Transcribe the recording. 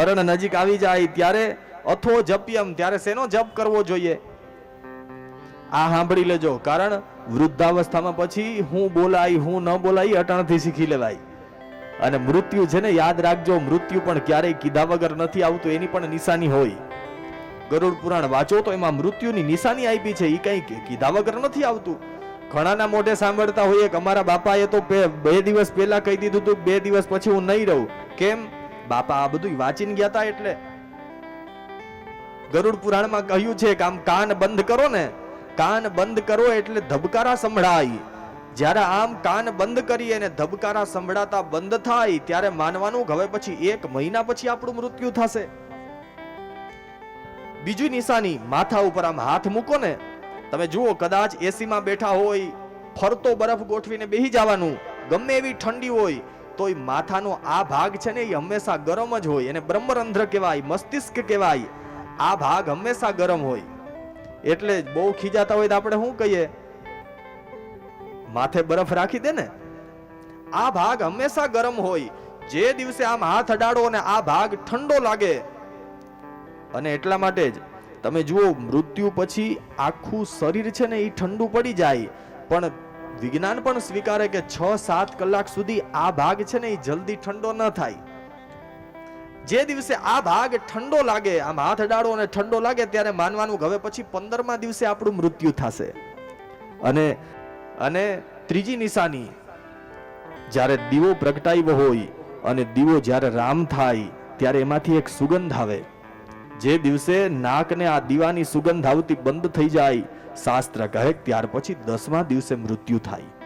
મરણ નજીક આવી જાય ત્યારે અથો જપ્યમ, ત્યારે શેનો જપ કરવો જોઈએ? આ સાંભળી લેજો, કારણ વૃદ્ધાવસ્થામાં પછી હું બોલાય હું ન બોલાય અટણથી શીખી લેવાય. અને મૃત્યુ છે ને, યાદ રાખજો, મૃત્યુ પણ ક્યારેય કીધા વગર નથી આવતું, એની પણ નિશાની હોય. ગરુડ પુરાણ વાંચો તો એમાં મૃત્યુની નિશાની આપી છે એ કઈ કીધા વગર નથી આવતું. ઘણાના મોઢે સાંભળતા હોઈએ કે અમારા બાપાએ તો બે દિવસ પહેલા કહી દીધું હતું બે દિવસ પછી હું નહીં રહું. કેમ? બાપા આ બધું વાંચીને ગયા હતા એટલે. ગરુડ પુરાણમાં કહ્યું છે કે આમ કાન બંધ કરો ને, કાન બંધ કરો એટલે ધબકારા સંભળાય. જ્યારે આમ કાન બંધ કરીએ અને ધબકારા સંભળાતા બંધ થાય, ત્યારે માનવાનું હવે પછી એક મહિના પછી આપણું મૃત્યુ થશે. બીજી નિશાની, માથા ઉપર આમ હાથ મૂકો ને, તમે જુઓ, કદાચ એસીમાં બેઠા હોય, ફરતો બરફ ગોઠવીને બેહી જવાનું, ગમે એવી ઠંડી હોય તોય માથાનો આ ભાગ છે ને એ હંમેશા ગરમ જ હોય. એને બ્રહ્મરંધ્ર કહેવાય, મસ્તિષ્ક કહેવાય. આ ભાગ હંમેશા ગરમ હોય. એટલે બહુ ખીજાતા હોય તો આપણે શું કહીએ? માથે બરફ રાખી દે ને. આ ભાગ હંમેશા ગરમ હોય. જે દિવસે આમ હાથ અડાડો અને આ ભાગ ઠંડો લાગે. અને એટલા માટે જ તમે જુઓ, મૃત્યુ પછી આખું શરીર છે ને એ ઠંડુ પડી જાય. પણ વિજ્ઞાન પણ સ્વીકારે કે છ સાત કલાક સુધી આ ભાગ છે ને એ જલ્દી ઠંડો ન થાય. જે દિવસે આ ભાગ ઠંડો લાગે આમ હાથ અડાડો અને ઠંડો લાગે ત્યારે માનવાનું હવે પછી પંદરમા દિવસે આપણું મૃત્યુ થશે. અને અને ત્રીજી નિશાની, જ્યારે દીવો પ્રગટાવ્યો હોય અને દીવો જ્યારે રામ થાય ત્યારે એમાંથી એક સુગંધ આવે. જે દિવસે નાકને આ દીવાની સુગંધ આવતી બંધ થઈ જાય શાસ્ત્ર કહે ત્યાર પછી દસમા દિવસે મૃત્યુ થાય.